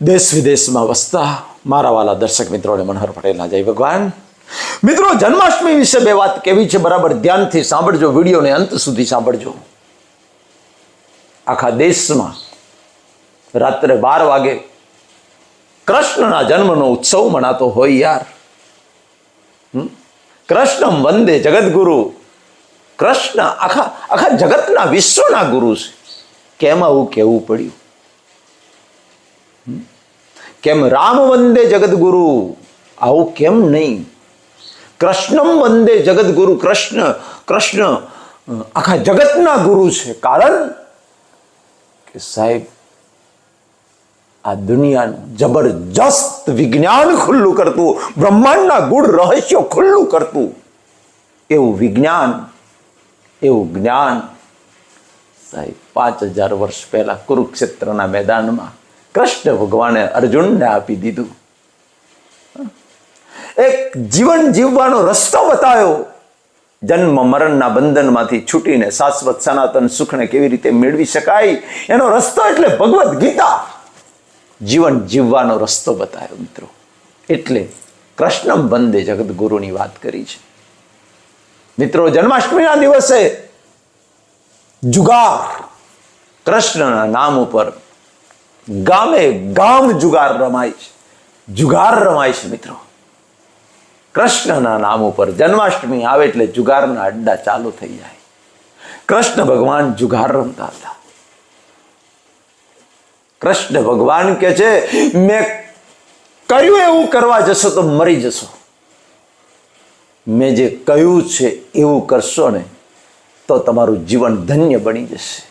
દેશ વિદેશમાં વસતા મારા વાલા દર્શક મિત્રોને મનોહર પટેલના જય ભગવાન. મિત્રો, જન્માષ્ટમી વિશે બે વાત કેવી છે બરાબર ધ્યાનથી સાંભળજો, વિડીયોને અંત સુધી સાંભળજો. આખા દેશમાં રાત્રે બાર વાગે કૃષ્ણના જન્મનો ઉત્સવ મનાતો હોય યાર? કૃષ્ણ વંદે જગદગુરુ. કૃષ્ણ આખા આખા જગતના વિશ્વના ગુરુ છે. કેમ આવું કહેવું પડ્યું? કેમ રામ વંદે જગદગુરુ? આવું કેમ નહીં? કૃષ્ણમ વંદે જગદગુરુ, કૃષ્ણ કૃષ્ણ આખા જગતના ગુરુ છે. કારણ કે સાહેબ, આ દુનિયાનું જબરજસ્ત વિજ્ઞાન ખુલ્લું કરતું, બ્રહ્માંડના ગુણ, રહસ્યો ખુલ્લું કરતું, એવું વિજ્ઞાન, એવું જ્ઞાન, સાહેબ, પાંચ હજાર વર્ષ પહેલા કુરુક્ષેત્રના મેદાનમાં કૃષ્ણ ભગવાને અર્જુનને આપી દીધું. એક જીવન જીવવાનો રસ્તો બતાવ્યો. જન્મ મરણના બંધનમાંથી છૂટીને શાશ્વત સનાતન સુખને કેવી રીતે મેળવી શકાય? એનો રસ્તો એટલે ભગવદ્ ગીતા. જીવન જીવવાનો રસ્તો બતાવ્યો, મિત્રો. એટલે કૃષ્ણમ બંદે જગદગુરુની વાત કરી છે. મિત્રો, જન્માષ્ટમીના દિવસે જુગાર કૃષ્ણના નામ ઉપર ગામે ગામ જુગાર રમાય છે. જુગાર રમાય છે મિત્રો. કૃષ્ણના નામ ઉપર જન્માષ્ટમી આવે એટલે જુગારના અડ્ડા ચાલુ થઈ જાય. કૃષ્ણ ભગવાન જુગાર રમતા હતા. કૃષ્ણ ભગવાન કે છે, મેં કર્યું એવું કરવા જશો તો મરી જશો. મેં જે કહ્યું છે એવું કરશો ને, તો તમારું જીવન ધન્ય બની જશે.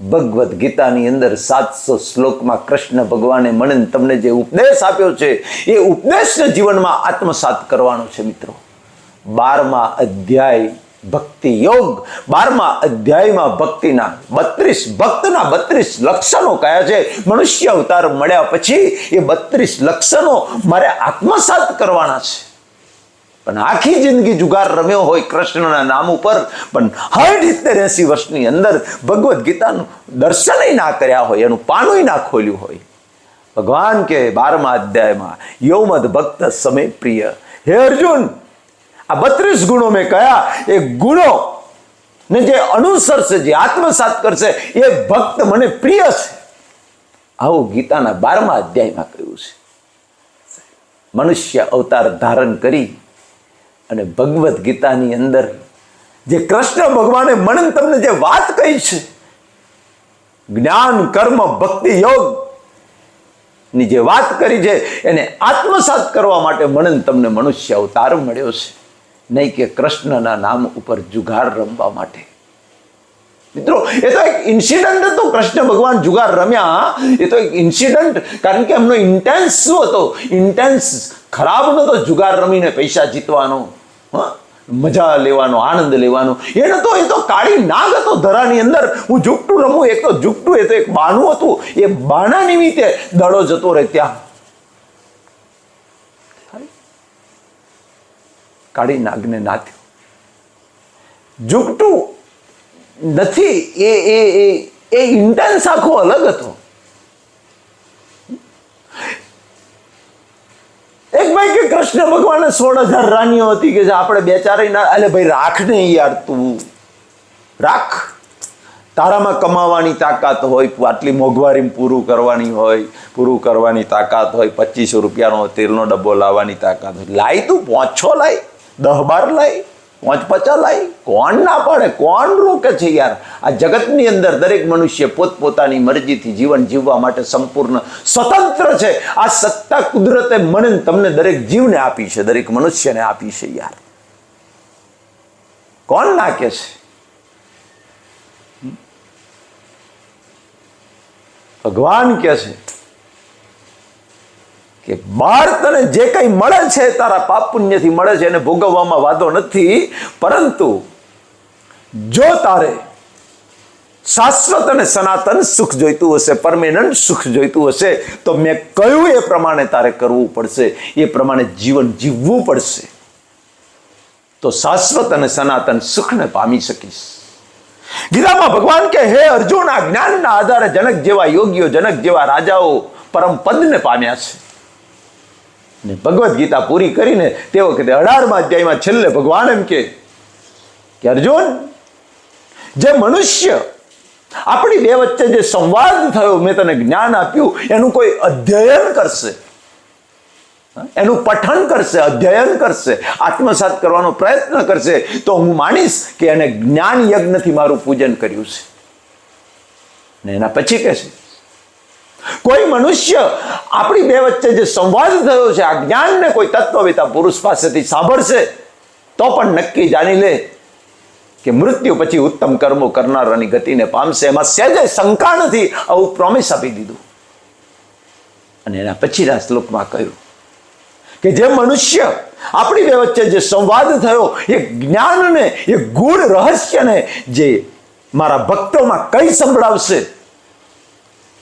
ભગવદ્ ગીતાની અંદર સાતસો શ્લોકમાં કૃષ્ણ ભગવાને મને તમને જે ઉપદેશ આપ્યો છે, એ ઉપદેશને જીવનમાં આત્મસાત કરવાનો છે મિત્રો. બારમા અધ્યાય ભક્તિ યોગ. બારમા અધ્યાયમાં ભક્તિના બત્રીસ ભક્તના બત્રીસ લક્ષણો કયા છે? મનુષ્ય અવતાર મળ્યા પછી એ બત્રીસ લક્ષણો મારે આત્મસાત કરવાના છે. પણ આખી જિંદગી જુગાર રમ્યો હોય કૃષ્ણના નામ ઉપર, પણ સાઠ સિત્તેર એસી વર્ષની અંદર ભગવદ્ ગીતાનું દર્શનય ના કર્યા હોય, એનું પાનુંય ના ખોલ્યું હોય. ભગવાન કે બારમા અધ્યાયમાં, યૌમદ ભક્ત સમય પ્રિય. હે અર્જુન, આ બત્રીસ ગુણો મેં કયા? એ ગુણો ને જે અનુસરશે, જે આત્મસાત કરશે, એ ભક્ત મને પ્રિય છે. આવું ગીતાના બારમા અધ્યાયમાં કહ્યું છે. મનુષ્ય અવતાર ધારણ કરી અને ભગવદ્ ગીતાની અંદર જે કૃષ્ણ ભગવાને મનન તમને જે વાત કહી છે, જ્ઞાન, કર્મ, ભક્તિ, યોગની જે વાત કરી છે, એને આત્મસાત કરવા માટે મનન તમને મનુષ્ય અવતાર મળ્યો છે. નહીં કે કૃષ્ણના નામ ઉપર જુગાર રમવા માટે. મિત્રો, એ તો એક ઇન્સિડન્ટ હતો. કૃષ્ણ ભગવાન જુગાર રમ્યા. એ તો એક ઇન્સિડન્ટ કારણ કે એમનો ઇન્ટેન્સ શું હતો. ઇન્ટેન્સ ખરાબ નતો જુગાર રમીને પૈસા જીતવાનો. મજા લેવાનો, આનંદ લેવાનો. એને તો, એ તો કાળી નાગ હતો ધરાની અંદર. હું ઝૂકટું રમું, એક તો ઝૂકટું એ તો એક બાનું હતું. એ બાના નિમિત્તે દડો જતો રહે ત્યાં. કાળી નાગને નાથ્યો. ઝૂકટું નથી, એ એ એ ઇન્ટેન્સ આખો અલગ હતો એક ભાઈ કે કૃષ્ણ ભગવાને સોળ હજાર રાનીઓ હતી કે આપણે બે ચારેય અલે ભાઈ રાખ ને યાર તું. રાખ. તારામાં કમાવાની તાકાત હોય આટલી મોંઘવારી પૂરું કરવાની હોય, પૂરું કરવાની તાકાત હોય, પચીસો રૂપિયાનો તેલનો ડબ્બો લાવવાની તાકાત હોય. લાય તું પાંચ છ લાય દહ બાર લાય પાંચ પચાસ કોણ ના પાડે? કોણ રોકે છે યાર? આ જગતની અંદર દરેક મનુષ્ય પોતપોતાની મરજીથી જીવન જીવવા માટે સંપૂર્ણ સ્વતંત્ર છે. આ સત્તા કુદરતે મને તમને દરેક જીવને આપી છે, દરેક મનુષ્યને આપી છે યાર. કોણ ના કે છે? ભગવાન કે છે? કે બાર તને જે કંઈ મળે છે તારા પાપ પુણ્યથી મળે છે એને ભોગવવામાં વાંધો નથી. પરંતુ જો તારે શાશ્વત અને સનાતન સુખ જોઈતું હશે, પરમેનન્ટ સુખ જોઈતું હશે, તો મેં કહ્યું એ પ્રમાણે તારે કરવું પડશે. એ પ્રમાણે જીવન જીવવું પડશે. તો શાશ્વત અને સનાતન સુખને પામી શકીશ. ગીતામાં ભગવાન કે, હે અર્જુન, આ જ્ઞાનના આધારે જનક જેવા યોગીઓ, જનક જેવા રાજાઓ પરમ પદને પામ્યા છે. ને ભગવદ્ ગીતા પૂરી કરીને તે વખતે અઢારમા અધ્યાયમાં છેલ્લે ભગવાન એમ કે અર્જુન, જે મનુષ્ય આપણી બે વચ્ચે જે સંવાદ થયો, મેં તને જ્ઞાન આપ્યું, એનું કોઈ અધ્યયન કરશે. એનું પઠન કરશે, અધ્યયન કરશે, આત્મસાત કરવાનો પ્રયત્ન કરશે, તો હું માનીશ કે એને જ્ઞાન યજ્ઞથી મારું પૂજન કર્યું છે. ને એના પછી કહે છે કોઈ મનુષ્ય આપણી બે વચ્ચે જે સંવાદ થયો છે, આ જ્ઞાનને કોઈ તત્વવેતા પુરુષ પાસેથી સાંભળશે, તો પણ નક્કી જાણી લે કે મૃત્યુ પછી ઉત્તમ કર્મો કરનારાની ગતિને પામશે. એમાં સહેજે શંકા નથી, આવું પ્રોમિસ આપી દીધું. અને એના પછીના શ્લોકમાં કહ્યું કે જે મનુષ્ય આપણી બે વચ્ચે જે સંવાદ થયો, એ જ્ઞાનને, એ ગુણ રહસ્યને જે મારા ભક્તોમાં કઈ સંભળાવશે,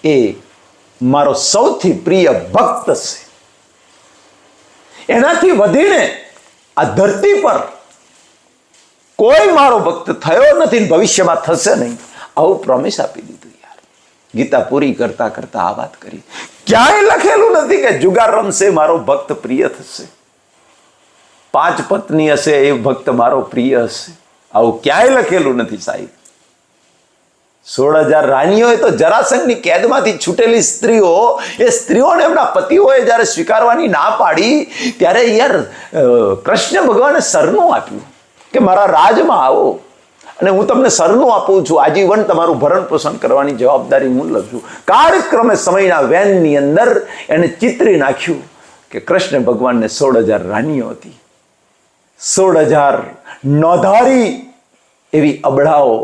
એ મારો સૌથી પ્રિય ભક્ત છે. એનાથી વધીને આ ધરતી પર કોઈ મારો ભક્ત થયો નથી ભવિષ્યમાં થશે નહીં. આવું પ્રોમિસ આપી દીધું યાર. ગીતા પૂરી કરતા કરતા આ વાત કરી. ક્યાંય લખેલું નથી કે જુગાર રમશે, મારો ભક્ત પ્રિય થશે. પાંચ પત્ની હશે, એ ભક્ત મારો પ્રિય હશે. આવું ક્યાંય લખેલું નથી સાહેબ. સોળ હજાર રાણીઓએ તો જરાસંઘની કેદમાંથી છૂટેલી સ્ત્રીઓ, એ સ્ત્રીઓને એમના પતિઓએ જ્યારે સ્વીકારવાની ના પાડી, ત્યારે યાર કૃષ્ણ ભગવાને સરનું આપ્યું કે મારા રાજમાં આવો. અને હું તમને સરનું આપું છું. આજીવન તમારું ભરણ પોષણ કરવાની જવાબદારી હું લઉં છું. કાળક્રમે સમયના વેનની અંદર એને ચિતરી નાખ્યું કે કૃષ્ણ ભગવાનને સોળ હજાર રાણીઓ હતી. સોળ હજાર નોધારી એવી અબળાઓ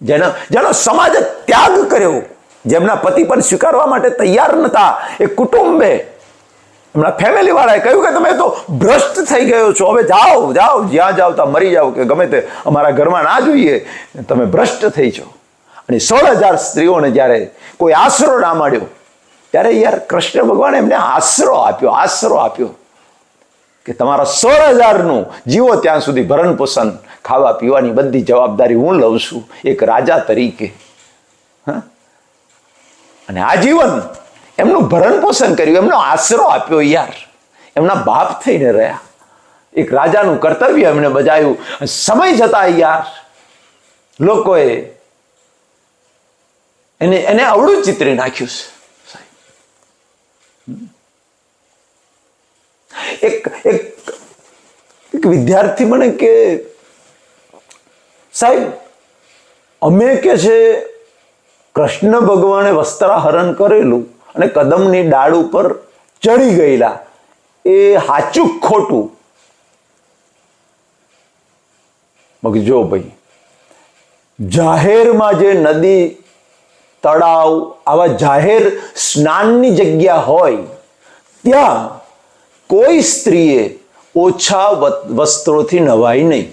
જેનો જેનો સમાજે ત્યાગ કર્યો. જેમના પતિ પણ સ્વીકારવા માટે તૈયાર નતા. એ કુટુંબે એમના ફેમિલી વાળાએ કહ્યું કે તમે તો ભ્રષ્ટ થઈ ગયો છો. હવે જાઓ જાઓ. જ્યાં જાઓ ત્યાં મરી જાઓ કે ગમે તે અમારા ઘરમાં ના જોઈએ. તમે ભ્રષ્ટ થઈ છો અને સોળ હજાર સ્ત્રીઓને જ્યારે કોઈ આશરો ના મળ્યો, ત્યારે યાર કૃષ્ણ ભગવાને એમને આશરો આપ્યો આશરો આપ્યો. કે તમારા સોળ હજારનું જીવો ત્યાં સુધી ભરણ પોષણ ખાવા પીવાની બધી જવાબદારી હું લઉં છું, એક રાજા તરીકે. અને અને જીવન એમનું ભરણ પોષણ કર્યું, એમનો આશરો આપ્યો યાર. એમના બાપ થઈને રહ્યા. એક રાજાનું કર્તવ્ય એમને બજાવ્યું સમય જતા યાર. લોકોએ એને એને અવળું ચિત્રી નાખ્યું છે. એક એક એક વિદ્યાર્થી મને કે, સાહેબ, અમે કે છે, કૃષ્ણ ભગવાને વસ્ત્રાહરણ કરેલું અને કદમની ડાળ ઉપર ચડી ગયેલા. એ હાચું ખોટું? મગ જો ભાઈ, જાહેરમાં જે નદી, તળાવ, આવા જાહેર સ્નાનની જગ્યા હોય, ત્યાં કોઈ સ્ત્રીએ ઓછા વસ્ત્રોથી નવાય નહીં.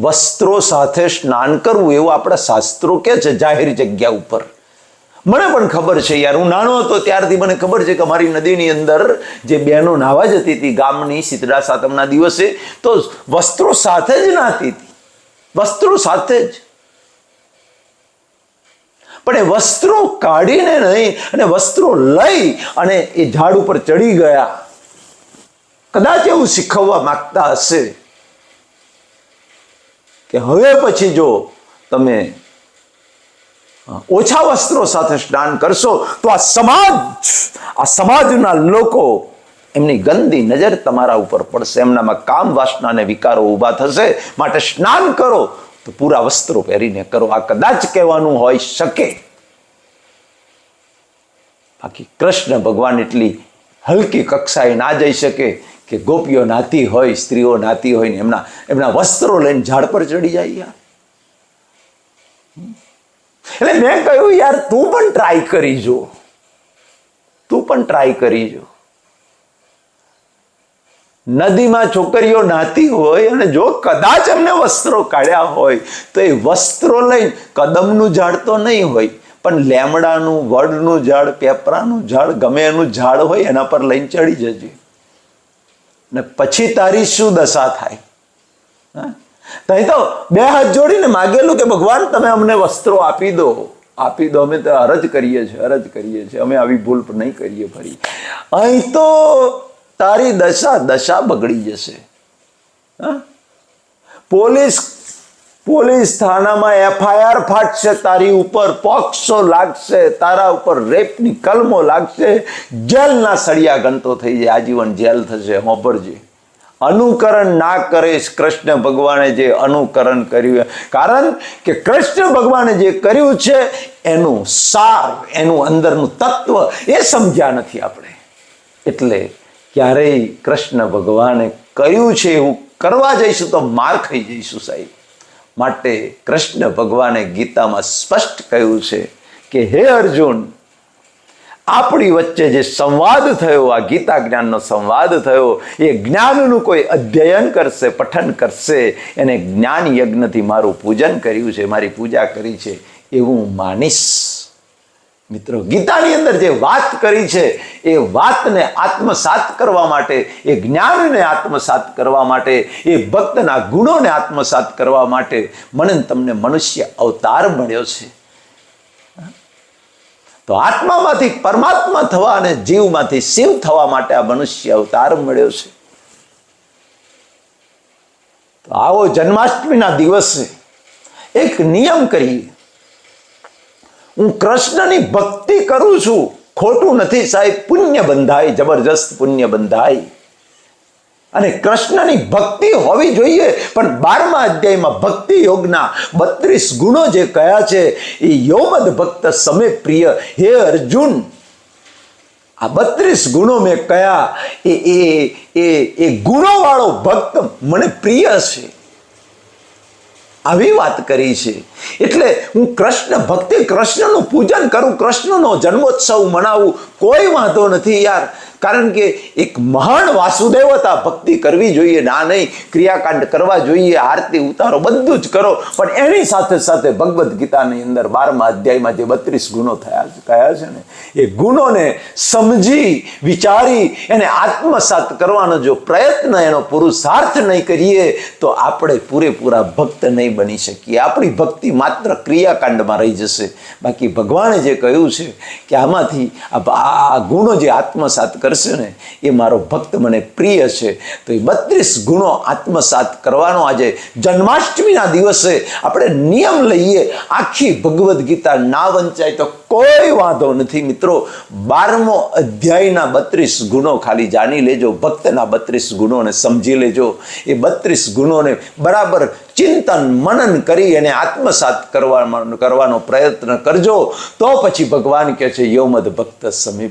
વસ્ત્રો સાથે સ્નાન કરવું એવું આપણા શાસ્ત્રો કે છે જાહેર જગ્યા ઉપર. મને પણ ખબર છે યાર, હું નાનો હતો ત્યારથી મને ખબર છે કે અમારી નદીની અંદર જે બહેનો નાવા જતી હતી ગામની શીતળા સાતમના દિવસે, તો વસ્ત્રો સાથે જ નાતી હતી. વસ્ત્રો સાથે જ. પણ એ વસ્ત્રો કાઢીને નહીં અને વસ્ત્રો લઈ અને એ ઝાડ ઉપર ચડી ગયા. કદાચ એવું શીખવવા માગતા હશે કે હવે પછી જો તમે ઓછા વસ્ત્રો સાથે સ્નાન કરશો, તો આ સમાજ, આ સમાજના લોકો એમની ગંદી નજર તમારા ઉપર પડશે. એમનામાં કામ વાસના અને વિકારો ઊભા થશે. માટે સ્નાન કરો, તો પૂરા વસ્ત્રો પહેરીને કરો. આ કદાચ કહેવાનું હોઈ શકે. બાકી કૃષ્ણ ભગવાન એટલી હલકી કક્ષાએ ના જઈ શકે. કે ગોપીઓ નાતી હોય, સ્ત્રીઓ નાતી હોય ને એમના એમના વસ્ત્રો લઈને ઝાડ પર ચડી જાય યાર. એટલે મેં કહ્યું, યાર, તું પણ ટ્રાય કરી જો. તું પણ ટ્રાય કરી જો. નદીમાં છોકરીઓ નાતી હોય અને જો કદાચ એમને વસ્ત્રો કાઢ્યા હોય, તો એ વસ્ત્રો લઈને કદમનું ઝાડ તો નહીં હોય, પણ લેમડાનું, વડનું ઝાડ, પેપરાનું ઝાડ ગમે એનું ઝાડ હોય, એના પર લઈને ચડી જજે. ને પછી તારી શું દશા થાય? તહીં તો બે હાથ જોડીને માગેલું કે ભગવાન, તમે અમને વસ્ત્રો આપી દો. આપી દો, અમે તો અરજ કરીએ છીએ, અરજ કરીએ છીએ. અમે આવી ભૂલ નહીં કરીએ ફરી. અહીં તો તારી દશા દશા બગડી જશે? પોલીસ પોલીસ થાનામાં એફઆઈઆર ફાટશે, તારી ઉપર પોક્સો લાગશે, તારા ઉપર રેપની કલમો લાગશે. જેલના સળિયા ગંતો થઈ જાય, આજીવન જેલ થશે હોંભરજે અનુકરણ ના કરીશ, કૃષ્ણ ભગવાને જે અનુકરણ કર્યું. કારણ કે કૃષ્ણ ભગવાને જે કર્યું છે, એનું સાર, એનું અંદરનું તત્વ એ સમજ્યા નથી આપણે. એટલે ક્યારેય કૃષ્ણ ભગવાને કર્યું છે એવું કરવા જઈશું તો માર ખાઈ જઈશું સાહેબ. માટે કૃષ્ણ ભગવાને ગીતામાં સ્પષ્ટ કહ્યું છે કે, હે અર્જુન, આપણી વચ્ચે જે સંવાદ થયો, આ ગીતા જ્ઞાનનો સંવાદ થયો, એ જ્ઞાનનું કોઈ અધ્યયન કરશે, પઠન કરશે, એને જ્ઞાન યજ્ઞથી મારું પૂજન કર્યું છે, મારી પૂજા કરી છે, એવું માનીશ. મિત્રો, ગીતાની અંદર જે વાત કરી છે, એ વાતને આત્મસાત કરવા માટે, એ જ્ઞાનને આત્મસાત કરવા માટે, એ ભક્તના ગુણોને આત્મસાત કરવા માટે મને તમને મનુષ્ય અવતાર મળ્યો છે. તો આત્મામાંથી પરમાત્મા થવા અને જીવમાંથી શિવ થવા માટે આ મનુષ્ય અવતાર મળ્યો છે. તો આવો જન્માષ્ટમીના દિવસે એક નિયમ કરીએ. હું કૃષ્ણની ભક્તિ કરું છું. ખોટું નથી સાહેબ, પુણ્ય બંધાય, જબરજસ્ત પુણ્ય બંધાય. અને કૃષ્ણની ભક્તિ હોવી જોઈએ, પણ બારમા અધ્યાયમાં ભક્તિ યોગના બત્રીસ ગુણો જે કયા છે, એ યોમદ ભક્ત સમે પ્રિય. હે અર્જુન, આ બત્રીસ ગુણો મેં કયા એ એ ગુણોવાળો ભક્ત મને પ્રિય છે. આવી વાત કરી છે. એટલે હું કૃષ્ણ ભક્તિ કૃષ્ણનું પૂજન કરું, કૃષ્ણનો જન્મોત્સવ મનાવું, કોઈ વાંધો નથી યાર. કારણ કે એક મહાન વાસુદેવતા ભક્તિ કરવી જોઈએ, ના નહીં, ક્રિયાકાંડ કરવા જોઈએ, આરતી ઉતારો, બધું જ કરો. પણ એની સાથે સાથે ભગવદ્ ગીતાની અંદર બારમા અધ્યાયમાં જે બત્રીસ ગુણો થયા કયા છે ને, એ ગુણોને સમજી, વિચારી, એને આત્મસાત કરવાનો જો પ્રયત્ન એનો પુરુષાર્થ નહીં કરીએ, તો આપણે પૂરેપૂરા ભક્ત નહીં બની શકીએ. આપણી ભક્તિ માત્ર ક્રિયાકાંડમાં રહી જશે. બાકી ભગવાને જે કહ્યું છે કે આમાંથી આ ગુણો જે આત્મસાત કરશે ને એ મારો ભક્ત મને પ્રિય છે. તો એ બત્રીસ ગુણો આત્મસાત કરવાનો આજે જન્માષ્ટમીના દિવસે આપણે નિયમ લઈએ. આખી ભગવદ્ ગીતા ના વંચાય તો કોઈ વાંધો નથી મિત્રો. બારમો અધ્યાયના બત્રીસ ગુણો ખાલી જાણી લેજો. ભક્તના બત્રીસ ગુણોને સમજી લેજો. એ બત્રીસ ગુણોને બરાબર ચિંતન, મનન કરી અને આત્મસાત કરવા કરવાનો પ્રયત્ન કરજો. તો પછી ભગવાન કહે છે, યૌમદ ભક્ત સમે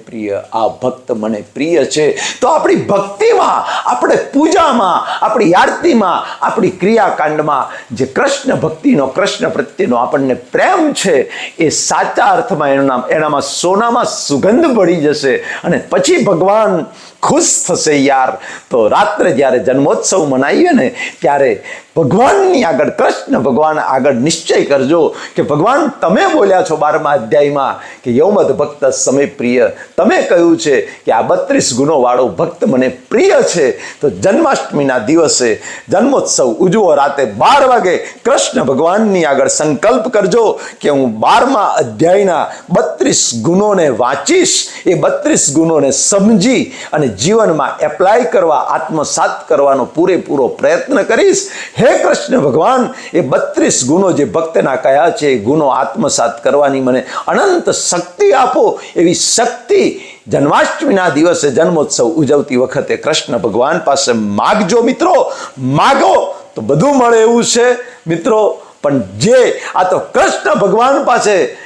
આ ભક્ત મને પ્રિય છે. તો આપણી ભક્તિમાં, આપણે પૂજામાં, આપણી આરતીમાં, આપણી ક્રિયાકાંડમાં જે કૃષ્ણ ભક્તિનો, કૃષ્ણ પ્રત્યેનો આપણને પ્રેમ છે, એ સાચા અર્થમાં એના એનામાં સોનામાં સુગંધ પડી જશે અને પછી ભગવાન ખુશ થશે યાર. તો રાત્રે જ્યારે જન્મોત્સવ મનાવીએ ને, ત્યારે ભગવાનની આગળ, કૃષ્ણ ભગવાન આગળ નિશ્ચય કરજો કે ભગવાન તમે બોલ્યા છો બારમા અધ્યાયમાં કે યૌમદ ભક્ત સમય પ્રિય. તમે કહ્યું છે કે આ બત્રીસ ગુણોવાળો ભક્ત મને પ્રિય છે. તો જન્માષ્ટમીના દિવસે જન્મોત્સવ ઉજવો. રાતે બાર વાગે કૃષ્ણ ભગવાનની આગળ સંકલ્પ કરજો કે હું બારમા અધ્યાયના બત્રીસ ગુણોને વાંચીશ. એ બત્રીસ ગુણોને સમજી અને જીવનમાં એપ્લાય કરવા, આત્મસાત કરવાનો પૂરેપૂરો પ્રયત્ન કરીશ. હે કૃષ્ણ ભગવાન, એ બત્રીસ ગુણો જે ભક્તના કયા છે, એ ગુણો આત્મસાત કરવાની મને અનંત શક્તિ આપો. એવી શક્તિ જન્માષ્ટમીના દિવસે જન્મોત્સવ ઉજવતી વખતે કૃષ્ણ ભગવાન પાસે માગજો મિત્રો. માગો તો બધું મળે એવું છે મિત્રો. પણ જે આ તો કૃષ્ણ ભગવાન પાસે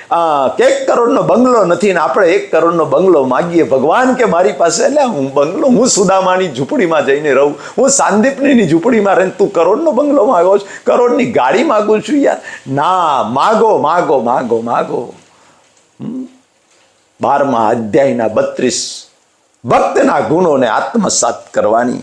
એક કરોડનો બંગલો નથી ને આપણે એક કરોડનો બંગલો માગીએ. ભગવાન કે મારી પાસે એટલે હું બંગલો, હું સુદામાની ઝૂંપડીમાં જઈને રહું. હું સાંદીપનીની ઝૂંપડીમાં રહીને તું કરોડનો બંગલો માગો છો? કરોડની ગાડી માગું છું યાર. ના, માગો માગો માગો માગો. બારમા અધ્યાયના બત્રીસ. ભક્તના ગુણોને આત્મસાત કરવાની.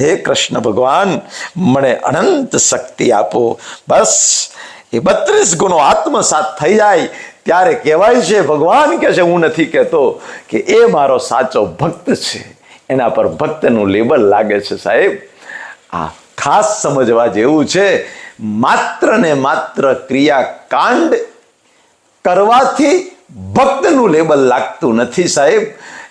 હે કૃષ્ણ ભગવાન, મને અનંત શક્તિ આપો. બસ, એ બત્રીસ ગુણો આત્મસાત થઈ જાય. ત્યારે કહેવાય છે, ભગવાન કે છે, હું નથી કહેતો કે એ મારો સાચો ભક્ત છે. એના પર ભક્તનું લેબલ લાગે છે, સાહેબ. આ ખાસ સમજવા જેવું છે, માત્ર ને માત્ર ક્રિયાકાંડ કરવાથી ભક્તનું લેબલ લાગતું નથી, સાહેબ.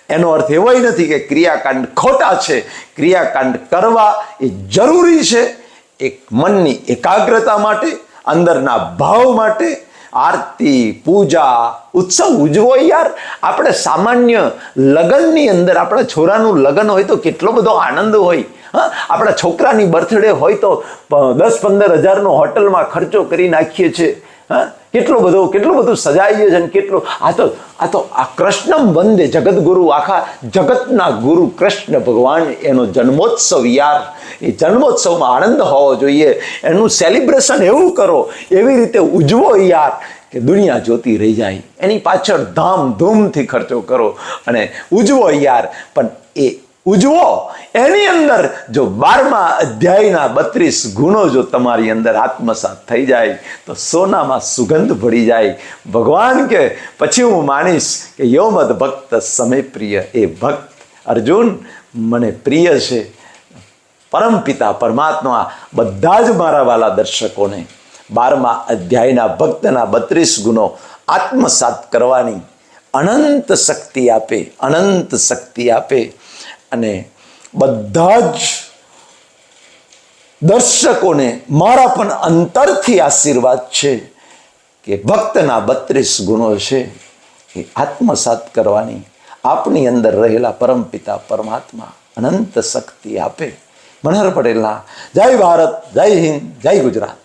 એનો અર્થ એવો નથી કે ક્રિયાકાંડ ખોટા છે. ક્રિયાકાંડ કરવા એ જરૂરી છે. એક મનની એકાગ્રતા માટે, અંદરના ભાવ માટે આરતી, પૂજા, ઉત્સવ ઉજવો યાર. આપણે સામાન્ય લગ્નની અંદર આપણા છોરાનું લગ્ન હોય તો કેટલો બધો આનંદ હોય. હા, આપણા છોકરાની બર્થડે હોય તો દસ પંદર હજારનો હોટલમાં ખર્ચો કરી નાખીએ છીએ. હા કેટલો બધો કેટલું બધું સજાઈએ છે અને કેટલું આ તો આ તો આ કૃષ્ણમ વંદે જગતગુરુ આખા જગતના ગુરુ કૃષ્ણ ભગવાન એનો જન્મોત્સવ યાર. એ જન્મોત્સવમાં આનંદ હોવો જોઈએ. એનું સેલિબ્રેશન એવું કરો. એવી રીતે ઉજવો યાર કે દુનિયા જોતી રહી જાય. એની પાછળ ધામધૂમથી ખર્ચો કરો અને ઉજવો યાર. પણ એ ઉજવો. એની અંદર જો બારમા અધ્યાયના બત્રીસ ગુણો જો તમારી અંદર આત્મસાત થઈ જાય, તો સોનામાં સુગંધ ભળી જાય. ભગવાન કે, પછી હું માનીશ કે યોમદ ભક્ત સમય પ્રિય એ ભક્ત. અર્જુન, મને પ્રિય છે. પરમપિતા પરમાત્મા, બધા જ મારા વાલા દર્શકોને બારમા અધ્યાયના ભક્તના બત્રીસ ગુણો આત્મસાત કરવાની અનંત શક્તિ આપે, અનંત શક્તિ આપે. અને બધા જ દર્શકોને મારા પણ અંતરથી આશીર્વાદ છે કે ભક્તના બત્રીસ ગુણો છે એ આત્મસાત કરવાની આપની અંદર રહેલા પરમપિતા પરમાત્મા અનંત શક્તિ આપે. મનહર પટેલના, જય ભારત, જય હિન્દ, જય ગુજરાત.